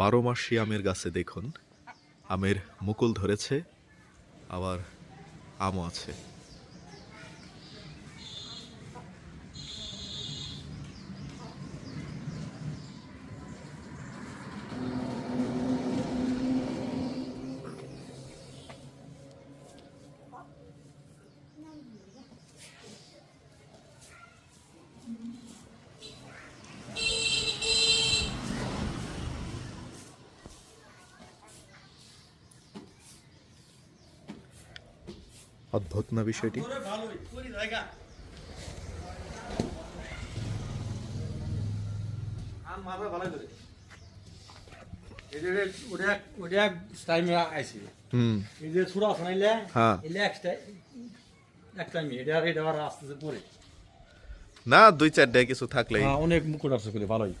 বারো মাসি আমের গাছে দেখুন। আমের মুকুল ধরেছে আবার আমও আছে। আস্তে আস্তে পরে না দুই চারটায় কিছু থাকলেই। হ্যাঁ অনেক মুকুট আছে ভালোই।